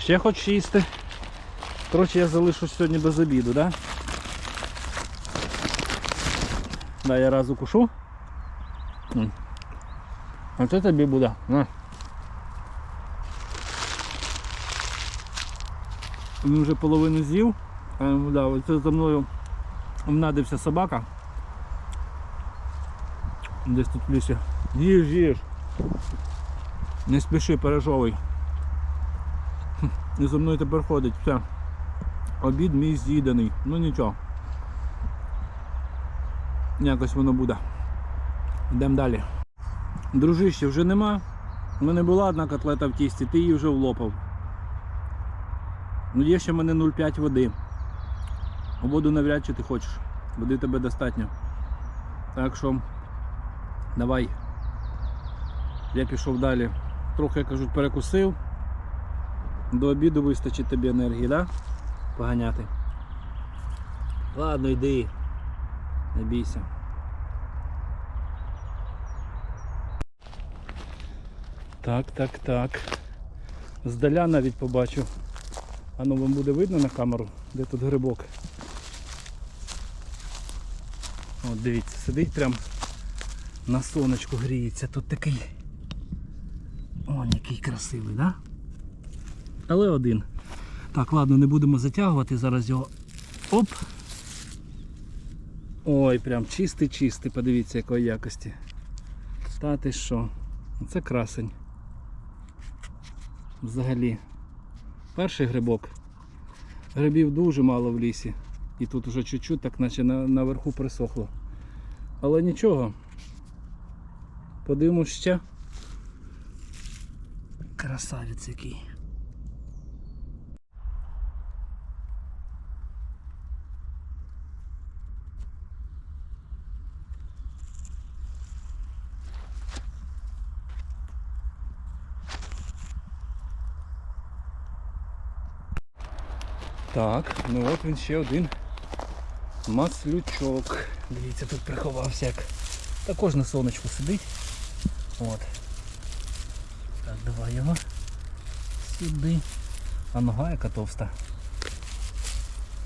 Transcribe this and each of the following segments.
Ще хочеш їсти? Коротше, я залишусь сьогодні без обіду, да? Да, я раз укушу. А це тобі буде. На. Він вже половину з'їв. Ну да, оце за мною внадився собака. Десь тут в лісі. Їж, їж. Не спіши, пережовуй. І за мною тепер ходить. Все. Обід мій з'їданий. Ну нічого. Якось воно буде. Йдемо далі. Дружище, вже нема. У мене була одна котлета в тісті, ти її вже влопав. Ну є ще в мене 0,5 води. Воду навряд чи ти хочеш. Води тебе достатньо. Так що давай. Я пішов далі. Трохи, як кажуть, перекусив. До обіду вистачить тобі енергії, да? Поганяти. Ладно, йди. Не бійся. Так, так, так. Здаля навіть побачу. А ну вам буде видно на камеру, де тут грибок. От дивіться, сидить прям на сонечку гріється. Тут такий. О, який красивий, да? Але один. Так, ладно, не будемо затягувати, зараз його. Оп! Ой, прям чистий-чистий, подивіться якої якості. Та ти що? Це красень. Взагалі. Перший грибок. Грибів дуже мало в лісі. І тут уже чуть-чуть так наче на, наверху присохло. Але нічого. Подивимось ще. Красавець який. Так, ну от він ще один маслючок. Дивіться, тут приховався як. Також на сонечку сидить. От. Так, давай його сюди. А нога яка товста.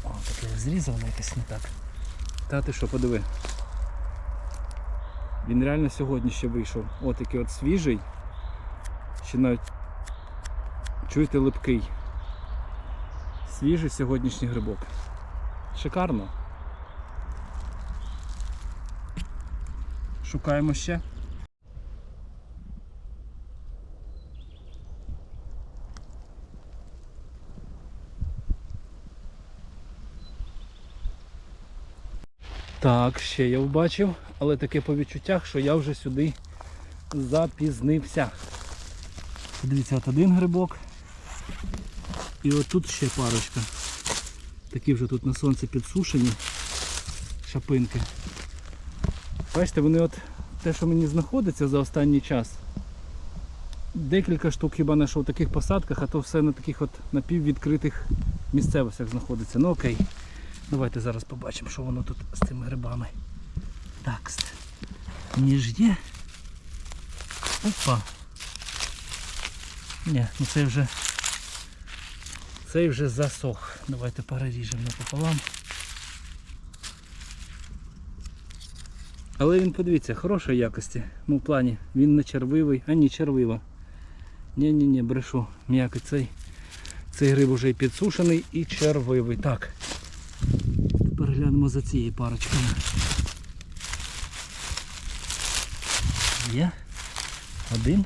О, таке зрізано якось не так. Та ти що, подиви. Він реально сьогодні ще вийшов. От такий от свіжий. Ще навіть чуєте липкий. Свіжий сьогоднішній грибок. Шикарно. Шукаємо ще. Так, ще я побачив, але таке по відчуттях, що я вже сюди запізнився. Подивіться, от один грибок. І от тут ще парочка. Такі вже тут на сонці підсушені шапинки. Бачите, вони от те, що мені знаходиться за останній час. Декілька штук хіба знайшов в таких посадках, а то все на таких от напіввідкритих місцевостях знаходиться. Ну окей. Давайте зараз побачимо, що воно тут з цими грибами. Так, ніж є. Опа. Ні, ну це вже цей вже засох. Давайте переріжемо напополам. Але він, подивіться, хорошої якості. Ну, в плані, він не червивий, а ні, червива. Ні-ні-ні, брешу. М'який цей. Цей гриб вже і підсушений і червивий. Так. Переглянемо за цією парочкою. Є. Один.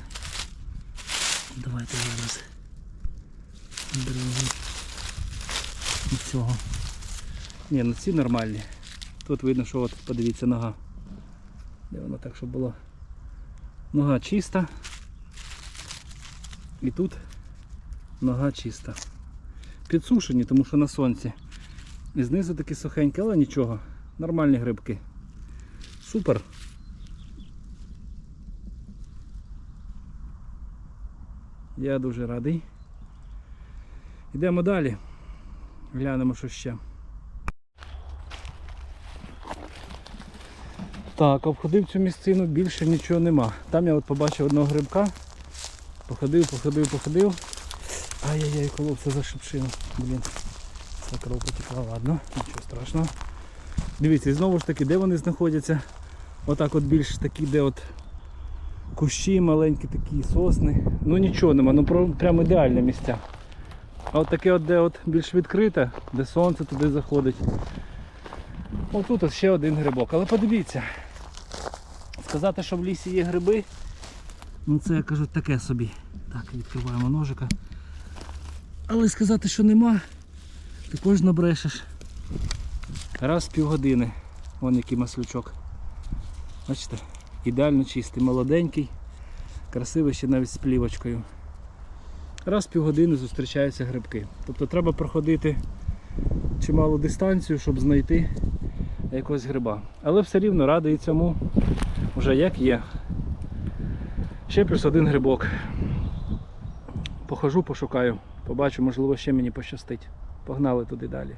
Давайте зараз. Другий. І цього. Ні, ну ці нормальні. Тут видно, що от подивіться нога. Де воно так, щоб було. Нога чиста. І тут нога чиста. Підсушені, тому що на сонці. І знизу такі сухенькі, але нічого. Нормальні грибки. Супер. Я дуже радий. Йдемо далі. Глянемо, що ще. Так, обходив цю місцину, більше нічого нема. Там я от побачив одного грибка. Походив, походив, походив. Ай-яй-яй, коловся за шипшину. Блін. Це кров потекла, ладно, нічого страшного. Дивіться, знову ж таки, де вони знаходяться? Отак от більш такі, де от кущі маленькі такі, сосни. Ну нічого нема, ну про- прям ідеальне місця. А от таке от, де от більш відкрите, де сонце туди заходить. Отут от ще один грибок. Але подивіться, сказати, що в лісі є гриби, ну це я кажу таке собі. Так, відкриваємо ножика. Але сказати, що нема, також набрешеш. Раз в півгодини. Вон який маслючок. Бачите? Ідеально чистий, молоденький, красивий ще навіть з плівочкою. Раз в півгодини зустрічаються грибки. Тобто треба проходити чималу дистанцію, щоб знайти якогось гриба. Але все рівно радий цьому вже як є. Ще плюс один грибок. Похожу, пошукаю, побачу, можливо, ще мені пощастить. Погнали туди далі.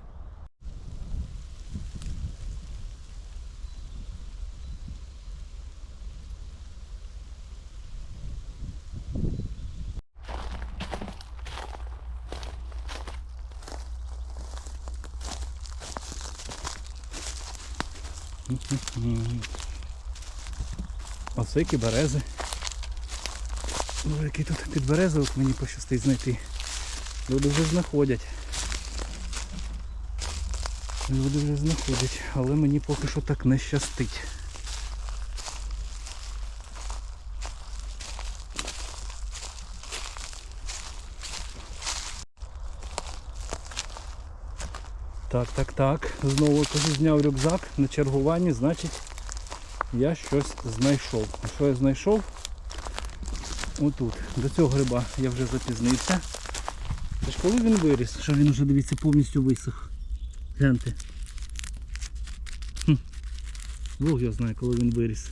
Осики, берези. Ну, який тут підберезовик мені пощастить знайти. Люди вже знаходять. Люди вже знаходять, але мені поки що так не щастить. Так, так, так. Знову кажу, зняв рюкзак на чергуванні, значить я щось знайшов. А що я знайшов? Отут. До цього гриба я вже запізнився. Тож коли він виріс, що він вже дивіться повністю висох. Гляньте. Хм. Бог його знає, коли він виріс.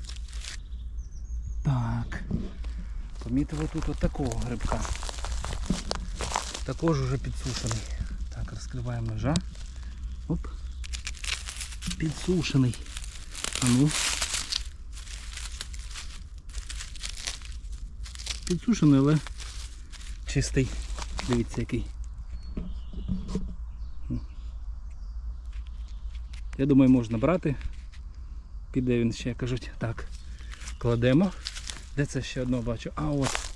Так. Помітив отут от такого грибка. Також уже підсушений. Так, розкриваємо ножа. Оп. Підсушений. А ну. Підсушений, але чистий. Дивіться який. Я думаю, можна брати. Піде він ще, кажуть, так. Кладемо. Де це ще одного бачу? А от.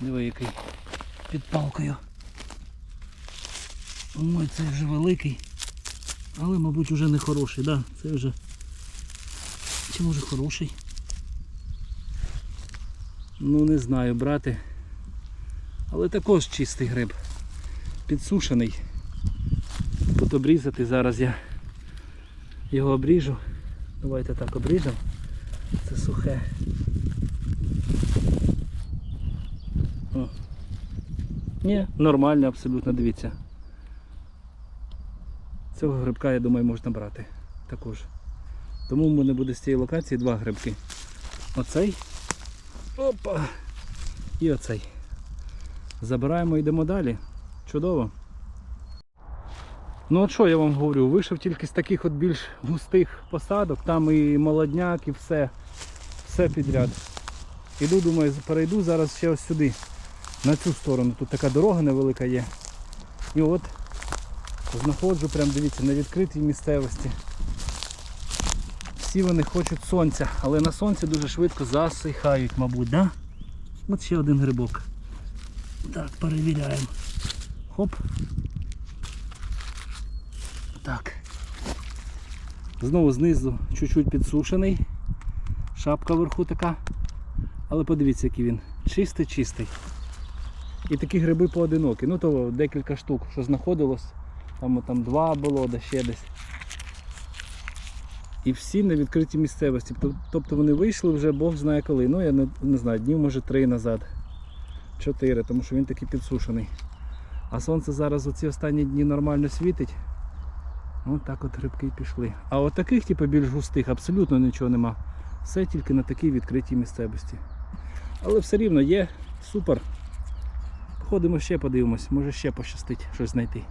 Диви який. Під палкою. Ой, це вже великий. Але, мабуть, вже не хороший, да? Це вже. Чи може хороший? Ну не знаю, брати. Але також чистий гриб. Підсушений. Тут обрізати, зараз я його обріжу. Давайте так обріжемо. Це сухе. О. Ні, нормально абсолютно, дивіться. Цього грибка, я думаю, можна брати також. Тому в мене буде з цієї локації два грибки. Оцей. Опа! І оцей. Забираємо і йдемо далі. Чудово. Ну от що я вам говорю, вийшов тільки з таких от більш густих посадок, там і молодняк, і все, все підряд. Іду, думаю, перейду зараз ще ось сюди, на цю сторону. Тут така дорога невелика є. І от знаходжу, прям дивіться, на відкритій місцевості. Всі вони хочуть сонця, але на сонці дуже швидко засихають, мабуть, да? От ще один грибок. Так, перевіряємо. Хоп. Так. Знову знизу чуть-чуть підсушений. Шапка вверху така. Але подивіться, який він. Чистий-чистий. І такі гриби поодинокі. Ну то декілька штук, що знаходилось. Там, там два було, де ще десь. І всі на відкритій місцевості. Тобто вони вийшли вже Бог знає коли. Ну я не, не знаю, днів може три назад. Чотири, тому що він такий підсушений. А сонце зараз у ці останні дні нормально світить. Ось так от грибки і пішли. А от таких, типу, більш густих, абсолютно нічого нема. Все тільки на такій відкритій місцевості. Але все рівно є супер. Ходимо ще подивимось, може ще пощастить щось знайти.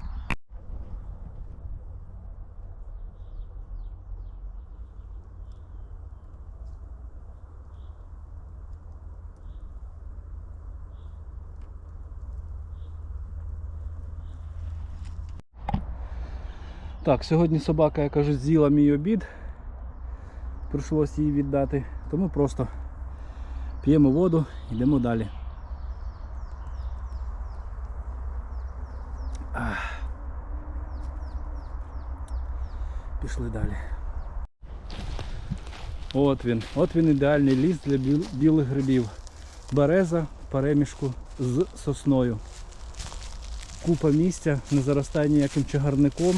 Так, сьогодні собака, я кажу, з'їла мій обід. Прийшлося її віддати. Тому просто п'ємо воду, йдемо далі. Пішли далі. От він. От він ідеальний ліс для біл- білих грибів. Береза в перемішку з сосною. Купа місця, не заростає ніяким чагарником.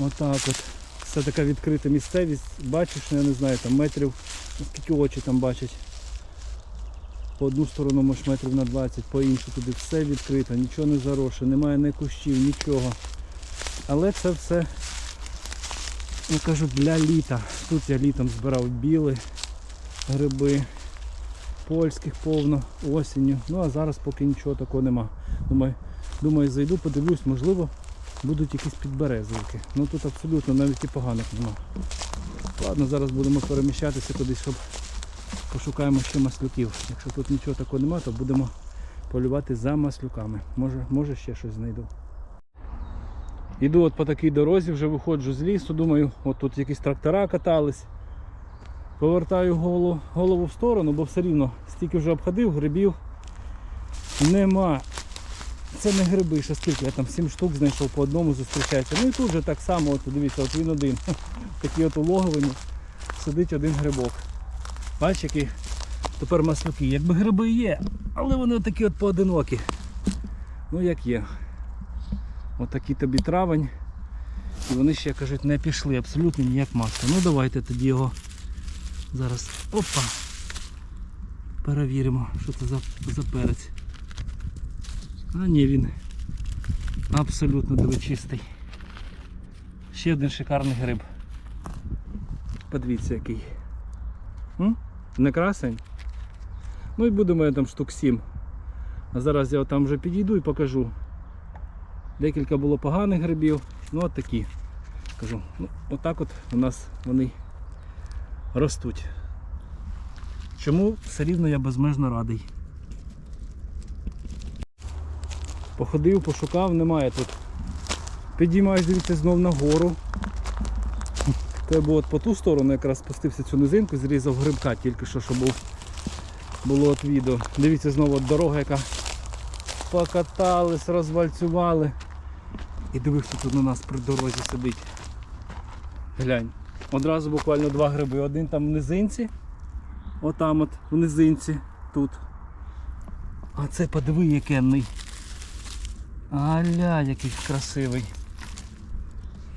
Отак от. Все така відкрита місцевість. Бачиш, ну, я не знаю, там метрів, скільки очі там бачать. По одну сторону може метрів на 20, по іншу туди все відкрито, нічого не зароше, немає ні кущів, нічого. Але це все, я кажу, для літа. Тут я літом збирав біли гриби, польських повно, осінню. Ну а зараз поки нічого такого нема. Думаю, думаю зайду, подивлюсь, можливо, будуть якісь підберезовики. Ну тут абсолютно навіть і поганих нема. Ладно, зараз будемо переміщатися кудись, щоб пошукаємо ще маслюків. Якщо тут нічого такого нема, то будемо полювати за маслюками. Може, може ще щось знайду. Іду от по такій дорозі, вже виходжу з лісу, думаю, от тут якісь трактора катались. Повертаю голову, голову в сторону, бо все рівно стільки вже обходив, грибів нема. Це не гриби, ще скільки, я там 7 штук знайшов по одному зустрічається. Ну і тут же так само, от, дивіться, от він один. Такий от улоговині сидить один грибок. Бачиш, які тепер маслюки. Якби гриби є, але вони такі от поодинокі. Ну як є. Отакий тобі травень. І вони ще кажуть не пішли абсолютно ніяк масло. Ну давайте тоді його зараз опа. Перевіримо, що це за, за перець. А ні, він абсолютно дивичистий. Ще один шикарний гриб. Подивіться який. М? Не красень? Ну і буде у мене там штук 7. А зараз я там вже підійду і покажу. Декілька було поганих грибів, ну от такі. Кажу, ну отак от у нас вони ростуть. Чому все рівно я безмежно радий. Походив, пошукав, немає тут. Підіймаюсь, дивіться, знов нагору. Треба от по ту сторону якраз спустився цю низинку, зрізав грибка тільки що, що був, було от відео. Дивіться знову от дорога, яка покатались, розвальцювали. І диви, хто тут на нас при дорозі сидить. Глянь. Одразу буквально два гриби. Один там в низинці. Отам от в низинці тут. А це подиви якенний. Аля, який красивий.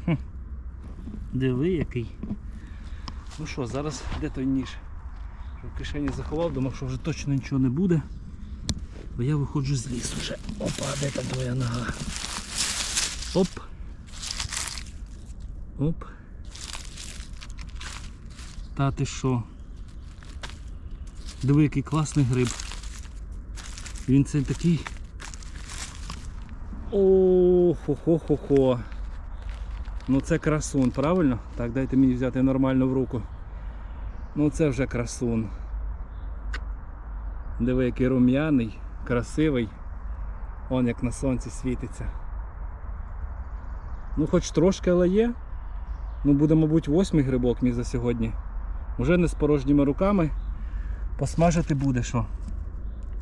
Хм. Диви який. Ну що, зараз де той ніж? В кишені заховав, думав, що вже точно нічого не буде. Бо я виходжу з лісу вже. Опа, де там твоя нога? Оп. Оп. Та ти що? Диви, який класний гриб. Він це такий. О, хо-хо-хо-хо. Ну це красун, правильно? Так, дайте мені взяти нормально в руку. Ну це вже красун. Диви, який рум'яний, красивий. Он як на сонці світиться. Ну хоч трошки, але є. Ну буде, мабуть, восьмий грибок мій за сьогодні. Уже не з порожніми руками. Посмажити буде що.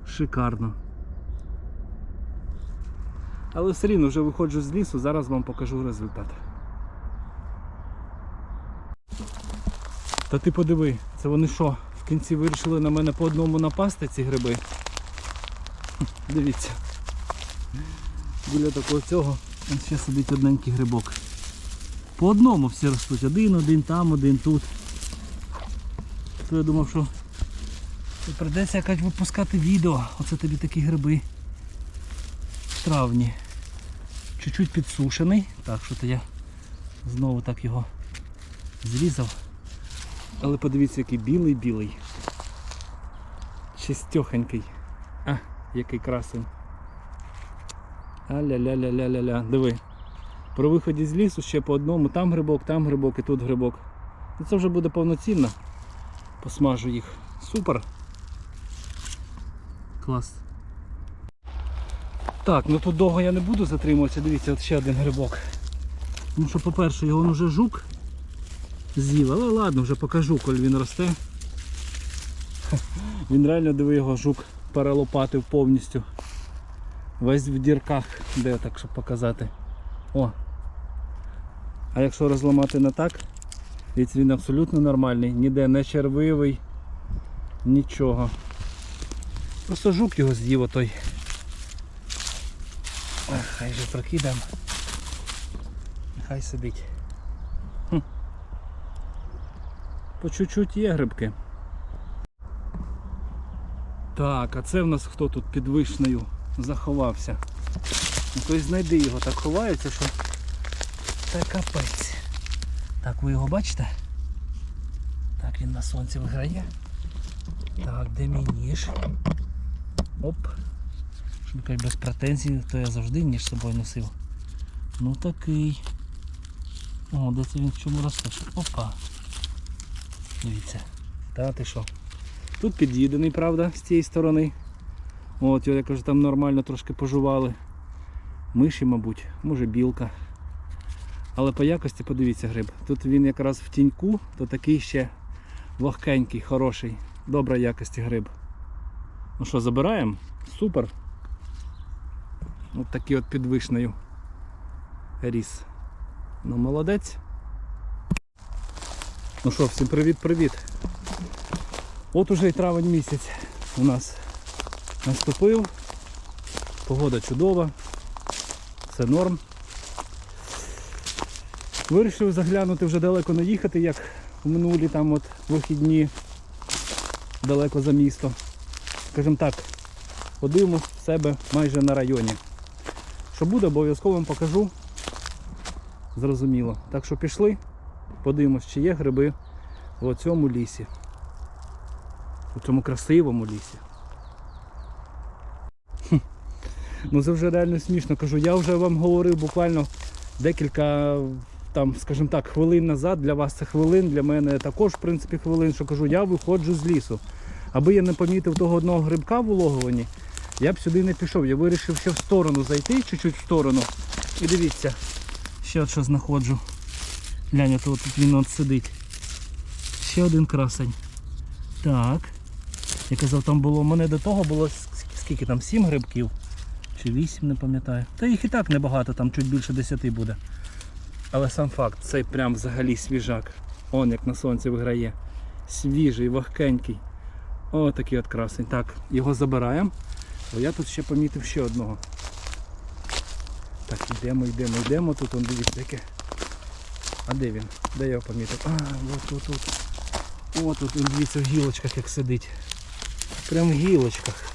Шикарно. Але все рівно вже виходжу з лісу, зараз вам покажу результат. Та ти подиви, це вони що, в кінці вирішили на мене по одному напасти ці гриби. Дивіться. Біля такого цього ще сидить одненький грибок. По одному всі ростуть. Один, один там, один тут. То я думав, що прийдеться якось випускати відео. Оце тобі такі гриби травні. Чуть-чуть підсушений. Так, що то я знову так його зрізав. Але подивіться, який білий-білий. Чистьохенький. А, який красень. А-ля-ля-ля-ля-ля-ля. Диви. При виході з лісу ще по одному. Там грибок, там грибок і тут грибок. І це вже буде повноцінно. Посмажу їх. Супер. Клас. Так, ну тут довго я не буду затримуватися. Дивіться, от ще один грибок. Тому що, по-перше, його вже жук з'їв, але ладно, вже покажу, коли він росте. Він реально диви його жук перелопатив повністю. Весь в дірках, де так, щоб показати. О. А якщо розламати не так, він абсолютно нормальний, ніде не червивий, нічого. Просто жук його з'їв отой. Ах, хай же прокидам. Нехай сидить. Хм. По чуть-чуть є грибки. Так, а це в нас хто тут під вишнею заховався? Ну, Хтось знайди його, так ховається, що це капець. Так, ви його бачите? Так, він на сонці виграє. Так, де мій ніж? Оп. Щоб кажуть, без претензій, то я завжди ніж з собою носив. Ну такий. О, де це він в чому росте? Опа. Дивіться. Та ти що? Тут під'їдений, правда, з цієї сторони. От, я кажу, там нормально трошки пожували. Миші, мабуть, може білка. Але по якості подивіться гриб. Тут він якраз в тіньку, то такий ще вогкенький, хороший, добра якості гриб. Ну що, забираємо? Супер. От такий от під вишнею ріс. Ну, молодець. Ну що, всім привіт-привіт. От уже і травень місяць у нас наступив. Погода чудова. Все норм. Вирішив заглянути вже далеко не їхати, як в минулі там от вихідні далеко за місто. Скажімо так, подивимось в себе майже на районі. Що буде, обов'язково вам покажу. Зрозуміло. Так що пішли, подивимось, чи є гриби в цьому лісі. У цьому красивому лісі. Ну це вже реально смішно. Кажу, я вже вам говорив буквально декілька там, скажімо так, хвилин назад. Для вас це хвилин, для мене також, в принципі, хвилин, що кажу, я виходжу з лісу. Аби я не помітив того одного грибка в улоговані, я б сюди не пішов. Я вирішив ще в сторону зайти, чуть-чуть в сторону. І дивіться, ще от що знаходжу. Глянь, от тут він от сидить. Ще один красень. Так. Я казав, там було, у мене до того було скільки там, 7 грибків. Чи 8, не пам'ятаю. Та їх і так небагато, там чуть більше 10 буде. Але сам факт, цей прям взагалі свіжак. Он як на сонці виграє. Свіжий, вогкенький. О, такий от красень. Так, його забираємо. Бо я тут ще помітив ще одного. Так, йдемо, йдемо, йдемо. Тут он дивіться яке. А де він? Де я його помітив? А, от тут, тут. О, тут він дивіться в гілочках як сидить. Прям в гілочках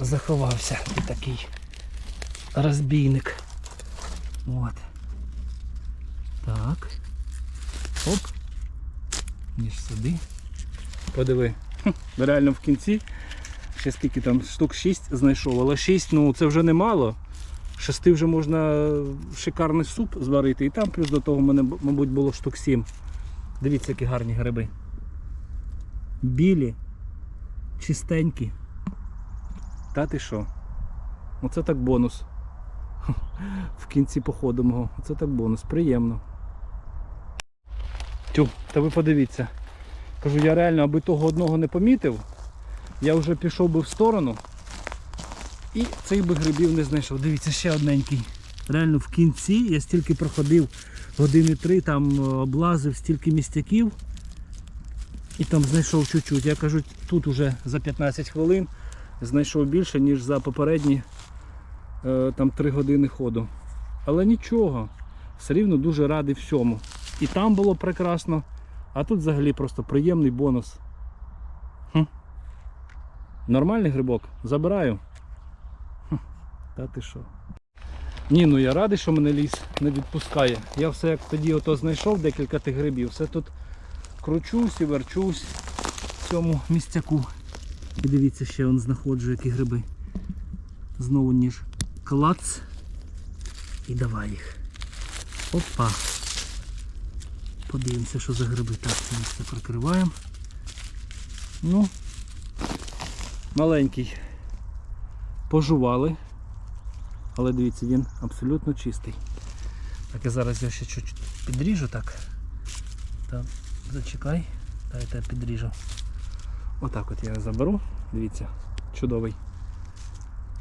заховався такий розбійник. От. Так. Оп. Ніж сюди. Подиви. Реально в кінці. Ще скільки там штук 6 знайшов, але 6, ну це вже немало. Шести вже можна шикарний суп зварити. І там плюс до того в мене, мабуть, було штук 7. Дивіться, які гарні гриби. Білі, чистенькі. Та ти що? Оце так бонус. В кінці походу мого. Оце так бонус. Приємно. Тю, та ви подивіться. Кажу, я реально, аби того одного не помітив, я вже пішов би в сторону і цих би грибів не знайшов. Дивіться, ще одненький. Реально в кінці я стільки проходив години три, там е, облазив стільки містяків. І там знайшов чуть-чуть. Я кажу, тут уже за 15 хвилин знайшов більше, ніж за попередні е, там 3 години ходу. Але нічого, все рівно дуже радий всьому. І там було прекрасно, а тут взагалі просто приємний бонус. Нормальний грибок, забираю. Та ти що? Ні, ну я радий, що мене ліс не відпускає. Я все як тоді ото знайшов декілька тих грибів, все тут кручусь і верчусь в цьому місцяку. І дивіться, ще он знаходжу, які гриби. Знову ніж клац. І давай їх. Опа. Подивимося, що за гриби. Так, це все прикриваємо. Ну, маленький. Пожували. Але дивіться, він абсолютно чистий. Так я зараз його ще чуть-чуть підріжу так. Так, зачекай. Дайте я підріжу. Отак от я його заберу. Дивіться, чудовий.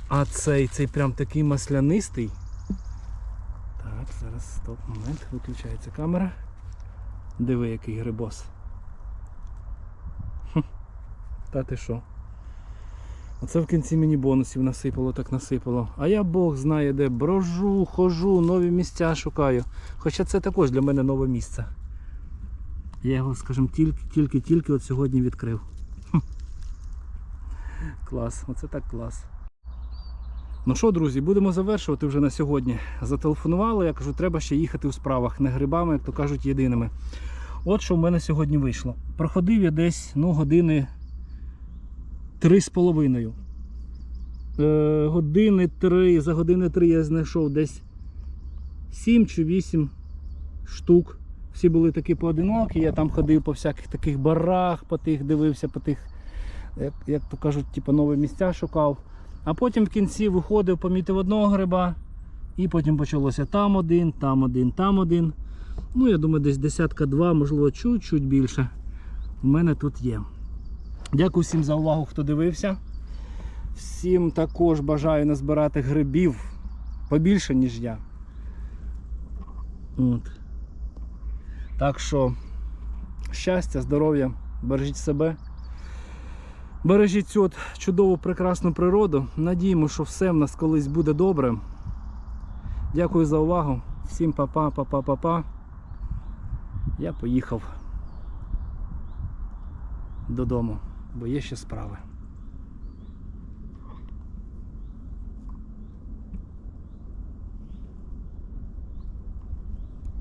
А цей, цей прям такий маслянистий. Так, зараз стоп, момент, виключається камера. Диви, який грибос. Хм. Та ти що? Оце в кінці мені бонусів насипало, так насипало. А я Бог знає де. Брожу, хожу, нові місця шукаю. Хоча це також для мене нове місце. Я його, скажімо, тільки-тільки-тільки от сьогодні відкрив. Клас, оце так клас. Ну що, друзі, будемо завершувати вже на сьогодні. Зателефонували, я кажу, треба ще їхати у справах, не грибами, як то кажуть, єдиними. От що в мене сьогодні вийшло. Проходив я десь ну, години три з половиною. Е, години три, за години три я знайшов десь 7 чи 8 штук. Всі були такі поодинокі, я там ходив по всяких таких барах, по тих дивився, по тих, як, як то кажуть, типу, нові місця шукав. А потім в кінці виходив, помітив одного гриба, і потім почалося там один, там один, там один. Ну, я думаю, десь десятка два, можливо, чуть-чуть більше. У мене тут є. Дякую всім за увагу, хто дивився. Всім також бажаю назбирати грибів побільше, ніж я. От. Так що щастя, здоров'я, бережіть себе. Бережіть цю от чудову прекрасну природу. Надіємо, що все в нас колись буде добре. Дякую за увагу. Всім па-па, па-па, па-па. Я поїхав додому, бо є ще справи.